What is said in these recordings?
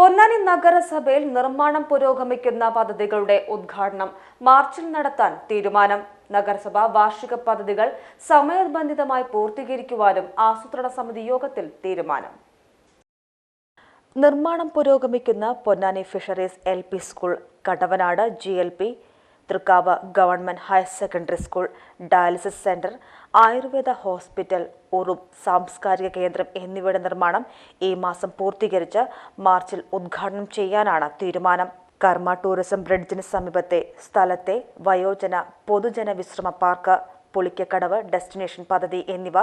പൊന്നാനി നഗരസഭയിൽ നിർമ്മാണം പുരോഗമിക്കുന്ന പദ്ധതികളുടെ ഉദ്ഘാടനം മാർച്ചിൽ നടത്താൻ തീരുമാനം. നഗരസഭ വാർഷിക പദ്ധതികൾ സമയബന്ധിതമായി പൂർത്തീകരിക്കുവാനും ആസൂത്രണ സമിതി യോഗത്തിൽ തീരുമാനം. നിർമ്മാണം പുരോഗമിക്കുന്ന Ponnani fisheries L P school Kadavanad G L P Thrikkavu government higher secondary school dialysis centre Ayurveda hospital ഉറും സാംസ്കാരിക കേന്ദ്രം എന്നിവയുടെ നിർമ്മാണം ഈ മാസം പൂർത്തീകരിച്ച് മാർച്ചിൽ ഉദ്ഘാടനം ചെയ്യാനാണ് തീരുമാനം. കർമ്മ ടൂറിസം ബ്രിഡ്ജിന് സമീപത്തെ സ്ഥലത്തെ വയോജന പൊതുജന വിശ്രമ പാർക്ക് പുളിക്കക്കടവ് ഡെസ്റ്റിനേഷൻ പദ്ധതി എന്നിവ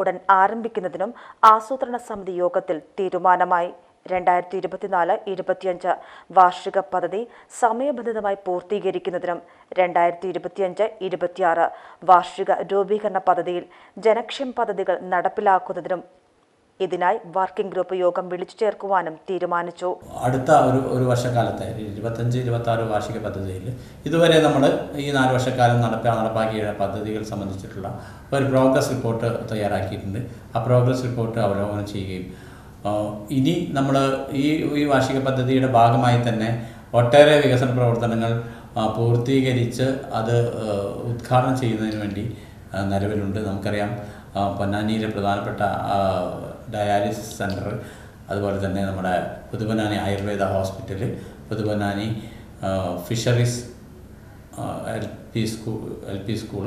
ഉടൻ ആരംഭിക്കുന്നതിനും ആസൂത്രണ സമിതി യോഗത്തിൽ തീരുമാനമായി. രണ്ടായിരത്തി ഇരുപത്തിനാല് ഇരുപത്തിയഞ്ച് വാർഷിക പദ്ധതി സമയബന്ധിതമായി പൂർത്തീകരിക്കുന്നതിനും രണ്ടായിരത്തി ഇരുപത്തിയഞ്ച് ഇരുപത്തിയാറ് വാർഷിക രൂപീകരണ പദ്ധതിയിൽ ജനക്ഷേമ പദ്ധതികൾ നടപ്പിലാക്കുന്നതിനും ഇതിനായി വർക്കിംഗ് ഗ്രൂപ്പ് യോഗം വിളിച്ചു ചേർക്കുവാനും തീരുമാനിച്ചു. അടുത്ത ഒരു ഒരു വർഷക്കാലത്തെ ഇരുപത്തഞ്ച് ഇരുപത്തി ആറ് വാർഷിക പദ്ധതിയിൽ ഇതുവരെ നമ്മൾ ഈ നാല് വർഷക്കാലം നടപ്പാ നടപ്പാക്കിയ പദ്ധതികൾ സംബന്ധിച്ചിട്ടുള്ള ഒരു പ്രോഗ്രസ് റിപ്പോർട്ട് തയ്യാറാക്കിയിട്ടുണ്ട്. ആ പ്രോഗ്രസ് റിപ്പോർട്ട് അവലോകനം ചെയ്യുകയും ഇനി നമ്മൾ ഈ ഈ വാർഷിക പദ്ധതിയുടെ ഭാഗമായി തന്നെ ഒട്ടേറെ വികസന പ്രവർത്തനങ്ങൾ പൂർത്തീകരിച്ച് അത് ഉദ്ഘാടനം ചെയ്യുന്നതിന് വേണ്ടി നിലവിലുണ്ട്. നമുക്കറിയാം പൊന്നാനിയിലെ പ്രധാനപ്പെട്ട ഡയാലിസിസ് സെന്റർ അതുപോലെ തന്നെ നമ്മുടെ Puthuponnani Ayurveda hospital Puthuponnani fisheries L P school L P school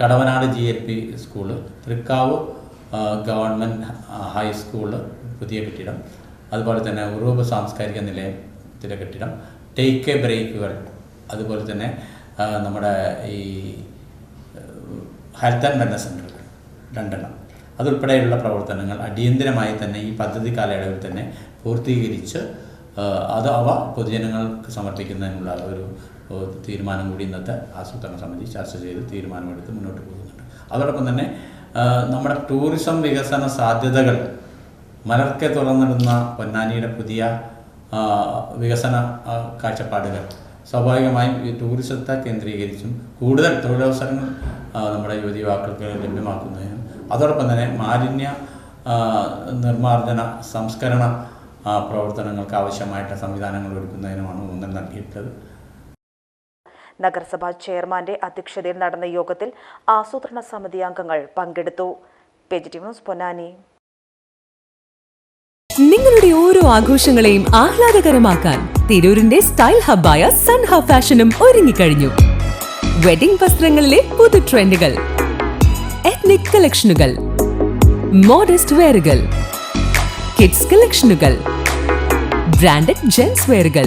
Kadavanad G L P school Thrikkavu government high school പുതിയ കെട്ടിടം. അതുപോലെ തന്നെ ഉറൂബ് സാംസ്കാരിക നിലയത്തിലെ കെട്ടിടം. ടേക്ക് എ ബ്രേക്കുകൾ അതുപോലെ തന്നെ നമ്മുടെ ഈ ഹെൽത്ത് ആൻഡ് വെൽനസ് സെന്ററുകൾ രണ്ടെണ്ണം. അതുൾപ്പെടെയുള്ള പ്രവർത്തനങ്ങൾ അടിയന്തിരമായി തന്നെ ഈ പദ്ധതി കാലയളവിൽ തന്നെ പൂർത്തീകരിച്ച് അത് അവ പൊതുജനങ്ങൾക്ക് സമർപ്പിക്കുന്നതിനുള്ള ഒരു തീരുമാനം കൂടി ഇന്നത്തെ ആസൂത്രണ സമിതി ചർച്ച ചെയ്ത് തീരുമാനമെടുത്ത് മുന്നോട്ട് പോകുന്നുണ്ട്. അതോടൊപ്പം തന്നെ നമ്മുടെ ടൂറിസം വികസന സാധ്യതകൾ. മലർക്കെ തുറന്നിടുന്ന പൊന്നാനിയുടെ പുതിയ വികസന കാഴ്ചപ്പാടുകൾ. സ്വാഭാവികമായും ഈ ടൂറിസത്തെ കേന്ദ്രീകരിച്ചും കൂടുതൽ തൊഴിലവസരങ്ങൾ നമ്മുടെ യുവതി യുവാക്കൾക്ക് ലഭ്യമാക്കുന്നതിനും അതോടൊപ്പം തന്നെ മാലിന്യ നിർമ്മാർജന സംസ്കരണ പ്രവർത്തനങ്ങൾക്ക് ആവശ്യമായിട്ട് സംവിധാനങ്ങൾ ഒരുക്കുന്നതിനുമാണ് ഊന്നൽ നൽകിയിട്ടുള്ളത്. നഗരസഭാ ചെയർമാന്റെ അധ്യക്ഷതയിൽ നടന്ന യോഗത്തിൽ ആസൂത്രണ സമിതി അംഗങ്ങൾ പങ്കെടുത്തു. പൊന്നാനി. നിങ്ങളുടെ ഓരോ ആഘോഷങ്ങളെയും ആഹ്ലാദകരമാക്കാൻ തിരൂരിന്റെ സ്റ്റൈൽ ഹബ്ബായ സൻഹ ഫാഷനും ഒരുങ്ങിക്കഴിഞ്ഞു. വെഡിംഗ് വസ്ത്രങ്ങളിലെ പുതു ട്രെൻഡുകൾ എത്നിക് കളക്ഷനുകൾ മോഡസ്റ്റ് വെയറുകൾ കിഡ്സ് കളക്ഷനുകൾ ബ്രാൻഡഡ് ജെൻസ് വെയറുകൾ